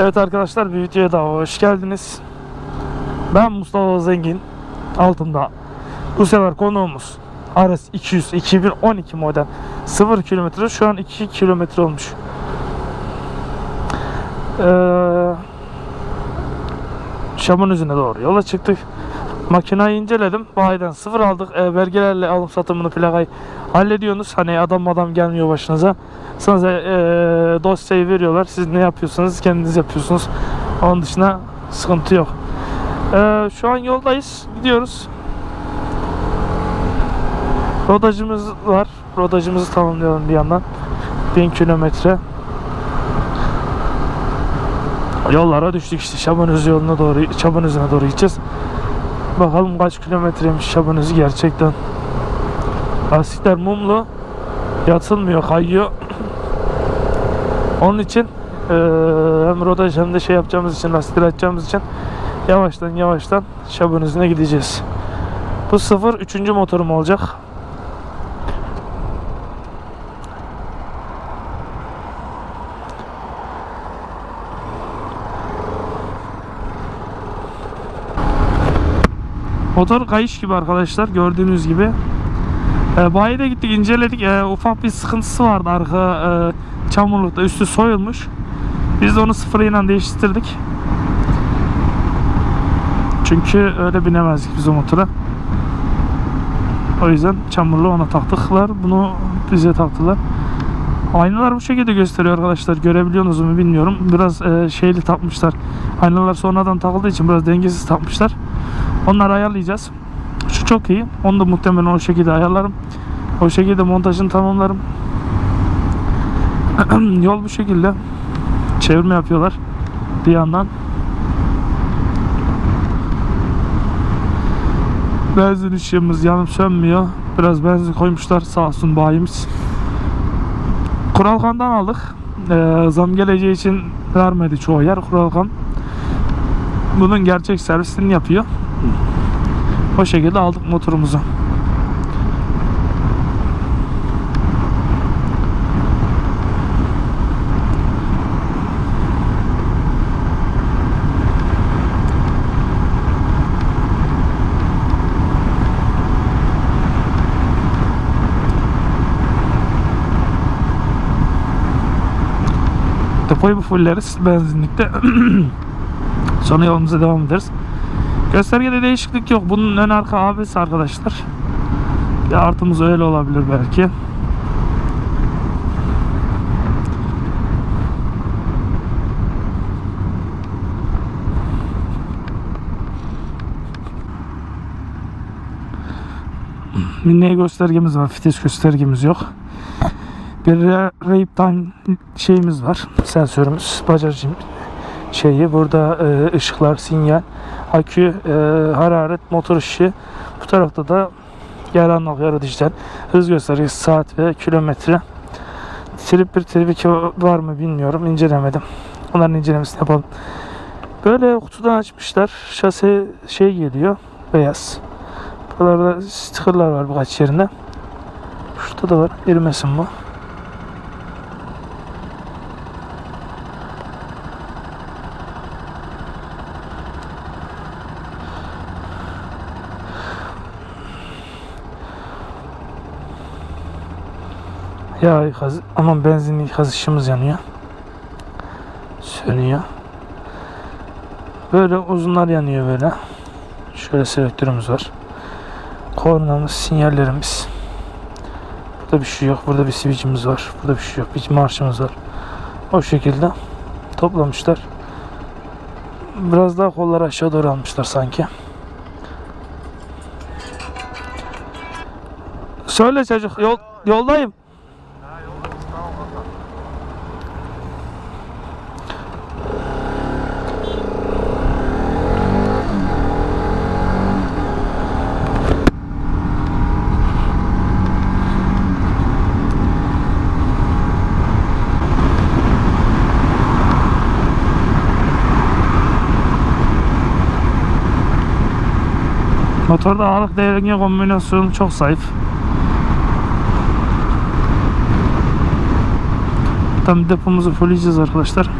Evet arkadaşlar bir videoya daha hoş geldiniz. Ben Mustafa Zengin. Altımda bu sefer konuğumuz RS 200 2012 model 0 kilometre şu an 2 kilometre olmuş. Ee, Şamanözü'ne doğru yola çıktık. Makinayı inceledim. Bayiden sıfır aldık. Ee, belgelerle alım satımını plakayı hallediyorsunuz. Hani adam adam gelmiyor başınıza. Sana e, dosyayı veriyorlar. Siz ne yapıyorsanız kendiniz yapıyorsunuz. Onun dışında sıkıntı yok. Ee, şu an yoldayız. Gidiyoruz. Rodajımız var. Rodajımızı tamamlayalım bir yandan. 1000 kilometre. Yollara düştük işte. Şabanöz yoluna doğru, Şabanözü'ne doğru gideceğiz. Bakalım kaç kilometreymiş Şabanözü gerçekten. Lastikler mumlu. Yatılmıyor, kayıyor. Onun için eee hem rodaj hem de şey yapacağımız için, lastikleri açacağımız için yavaştan yavaştan Şabanözü'ne gideceğiz. Bu sıfır üçüncü motorum olacak. Motor kayış gibi arkadaşlar gördüğünüz gibi. E, bayide gittik inceledik. E, ufak bir sıkıntısı vardı arka e, çamurlukta üstü soyulmuş. Biz de onu sıfırıyla değiştirdik. Çünkü öyle binemezdik biz o motora. O yüzden çamurlu ona taktıklar. Bunu bize taktılar. Aynalar bu şekilde gösteriyor arkadaşlar. Görebiliyorsunuz mu bilmiyorum. Biraz e, şeyli takmışlar. Aynalar sonradan takıldığı için biraz dengesiz takmışlar. Onları ayarlayacağız. Çok iyi. Onu da muhtemelen o şekilde ayarlarım. O şekilde montajını tamamlarım. Yol bu şekilde. Çevirme yapıyorlar. Bir yandan. Benzin ışığımız yanıp sönmüyor. Biraz benzin koymuşlar sağ olsun bayimiz. Kuralkan'dan aldık. Ee, zam geleceği için vermedi çoğu yer. Kuralkan bunun gerçek servisini yapıyor. O şekilde aldık motorumuzu. Depoyu fulleriz benzinlikte. Sonra yolumuza devam ederiz. Göstergede değişiklik yok. Bunun ön arka abisi arkadaşlar. Bir artımız öyle olabilir belki. Minne göstergemiz var. Fites göstergemiz yok. Bir Time şeyimiz var. Sensörümüz. Bajaj şeyi. Burada e, ışıklar, sinyal, akü, e, hararet, motor ışığı. Bu tarafta da yer anlık, yarı dijital. Hız göstergesi, saat ve kilometre. Trip 1, trip 2 var mı bilmiyorum. incelemedim. Onların incelemesini yapalım. Böyle kutudan açmışlar. Şase şey geliyor. Beyaz. Buralarda stickerlar var birkaç yerinde. Şurada da var. Yürümesin bu. Ya ikaz, aman benzinli ikaz ışığımız yanıyor. Sönüyor. Böyle uzunlar yanıyor böyle. Şöyle selektörümüz var. Kornamız, sinyallerimiz. Burada bir şey yok. Burada bir switch'imiz var. Burada bir şey yok. Bir marşımız var. O şekilde toplamışlar. Biraz daha kolları aşağı doğru almışlar sanki. Söyle çocuk yol yoldayım. Motorda ağırlık denge kombinasyonu çok zayıf. Tam depomuzu fulleyeceğiz arkadaşlar.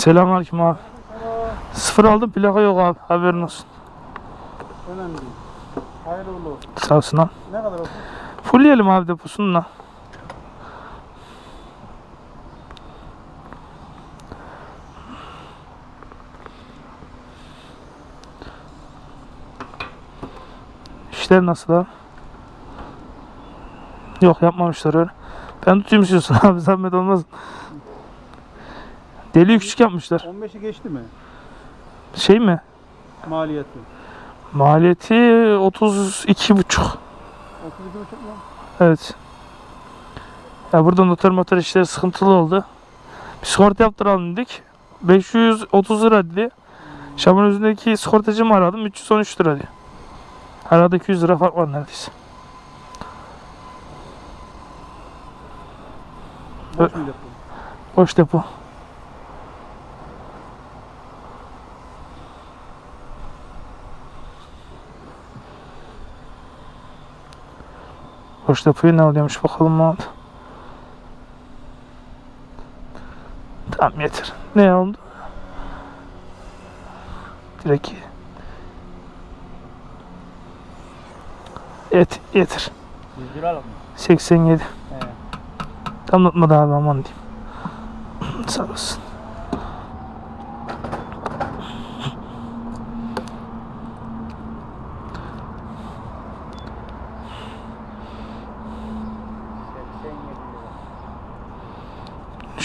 Selamünaleyküm abi. Sıfır aldım plaka yok abi haberin olsun. Önemli değil. Hayırlı uğurlu olsun. Sağ olsun abi. Ne kadar olsun? Fullleyelim abi deposunu da. İşler nasıl abi? Yok yapmamışlar öyle. Ben tutayım istiyorsun abi zahmet olmaz. Deli küçük yapmışlar. 15'i geçti mi Şey mi? maliyeti? Maliyeti 32 buçuk. 32,5 mu? Evet. Ya burada noter motor işleri sıkıntılı oldu. Bir sigorta yaptıralım dedik. 530 lira dedi. Şam'ın üzerindeki sigortacımı aradım. 313 lira diyor. Arada 200 lira fark var neredeyse. Boş mu depo? Boş depo. Boş depoyu ne oluyormuş bakalım Mahmut. Tamam yeter. Ne oldu? Direkt Yet, yeter. 100 liralık mı? 87. He. Damlatmadı abi aman diyeyim. Sağ olasın.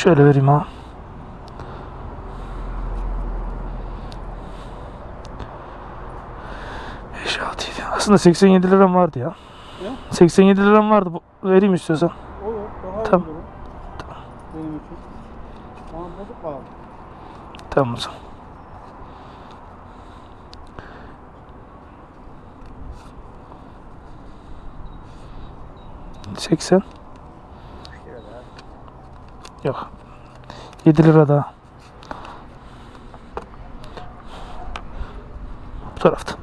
Şöyle vereyim ha. Aslında 87 liram vardı ya. Ne? 87 liram vardı. Vereyim istiyorsan. Olur. Daha Tamam. olur. Benim için. Tamam bozuk var. Tamam o zaman. Seksen. Yok. 7 lira daha. Bu tarafta.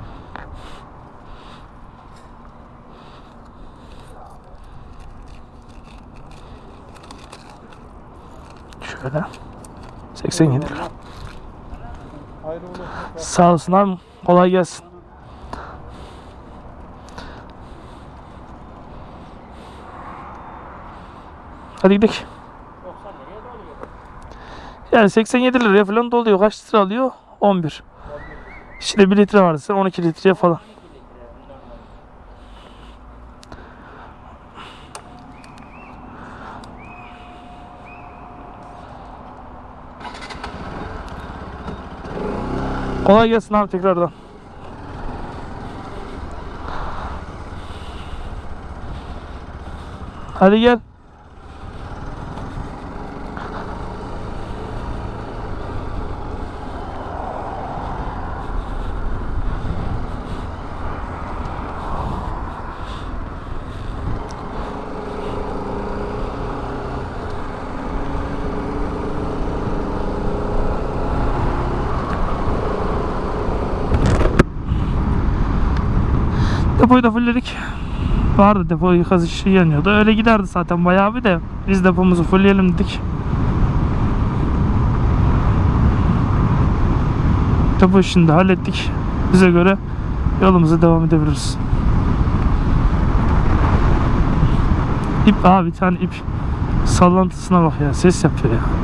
Şöyle. 87 lira. Olsun. Sağ olasın abi. Kolay gelsin. Hadi gidelim. Yani 87 liraya falan doluyor. Kaç litre alıyor? 11. İçinde 1 litre vardı. Sen 12 litreye falan. Kolay gelsin abi tekrardan. Hadi gel. Depoyu da fullledik. Vardı depo yıkaz işi yanıyordu. Öyle giderdi zaten bayağı bir de. Biz depomuzu fullleyelim dedik. Depo işini de hallettik. Bize göre yolumuza devam edebiliriz. İp abi bir tane ip sallantısına bak ya ses yapıyor ya.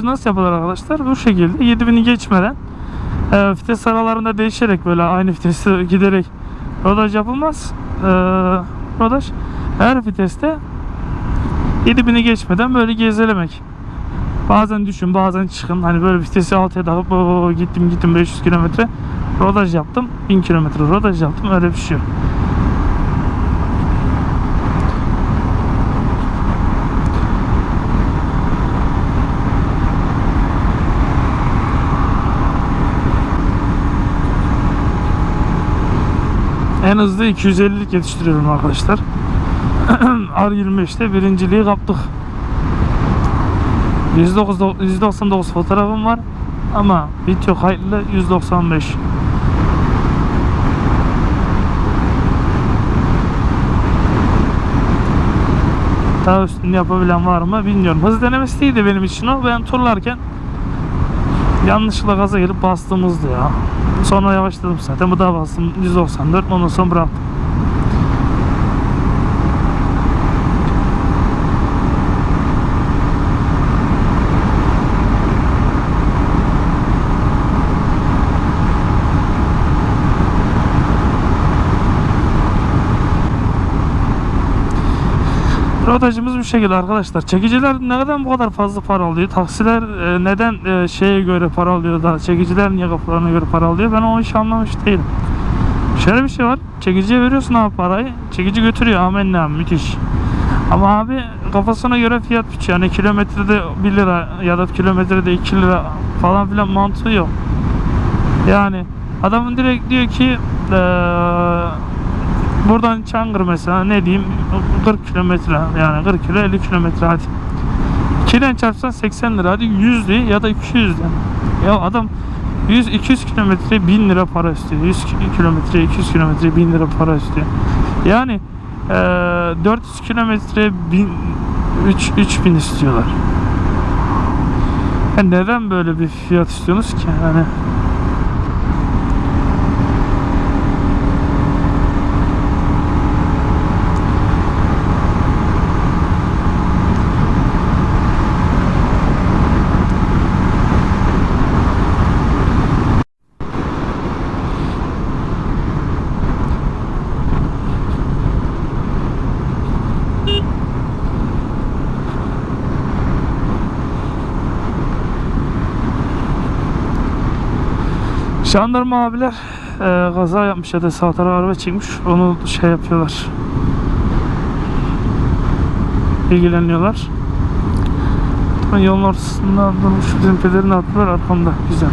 Rodaj nasıl yapılır arkadaşlar? Bu şekilde 7000'i geçmeden e, vites aralarında değişerek böyle aynı viteste giderek rodaj yapılmaz. E, rodaj her viteste 7000'i geçmeden böyle gezelemek. Bazen düşün bazen çıkın. Hani böyle vitesi altıya takıp "Oo, gittim gittim 500 kilometre rodaj yaptım. 1000 kilometre rodaj yaptım. Öyle bir şey yok. En hızlı 250'lik yetiştiriyorum arkadaşlar. R25'te birinciliği kaptık. 199 199 fotoğrafım var ama video kayıtlı 195. Daha üstünü yapabilen var mı bilmiyorum. Hız denemesi değildi benim için o. Ben turlarken yanlışlıkla gaza gelip bastığımızdı ya. Sonra yavaşladım zaten. Bu da bastım 194 ondan sonra bıraktım. Rodajımız bu şekilde arkadaşlar. Çekiciler neden bu kadar fazla para alıyor? Taksiler e, neden e, şeye göre para alıyor da çekiciler niye kafalarına göre para alıyor? Ben o işi anlamış değilim. Şöyle bir şey var. Çekiciye veriyorsun abi parayı. Çekici götürüyor. Amenna müthiş. Ama abi kafasına göre fiyat biçiyor. Yani kilometrede 1 lira ya da kilometrede 2 lira falan filan mantığı yok. Yani adamın direkt diyor ki eee buradan Çangır mesela ne diyeyim 40 kilometre yani 40 kilo 50 kilometre hadi. 2'den çarpsan 80 lira hadi 100 de ya da 200 de. Ya adam 100 200 kilometre 1000 lira para istiyor. 100 kilometre 200 kilometre 1000 lira para istiyor. Yani eee 400 kilometre 1000 3 3000 istiyorlar. Ya neden böyle bir fiyat istiyorsunuz ki? Yani Jandarma abiler e, kaza yapmış ya da sağ tarafa araba çekmiş. Onu şey yapıyorlar. İlgileniyorlar. Yolun ortasında durmuş bizim pederini attılar arkamda. Güzel.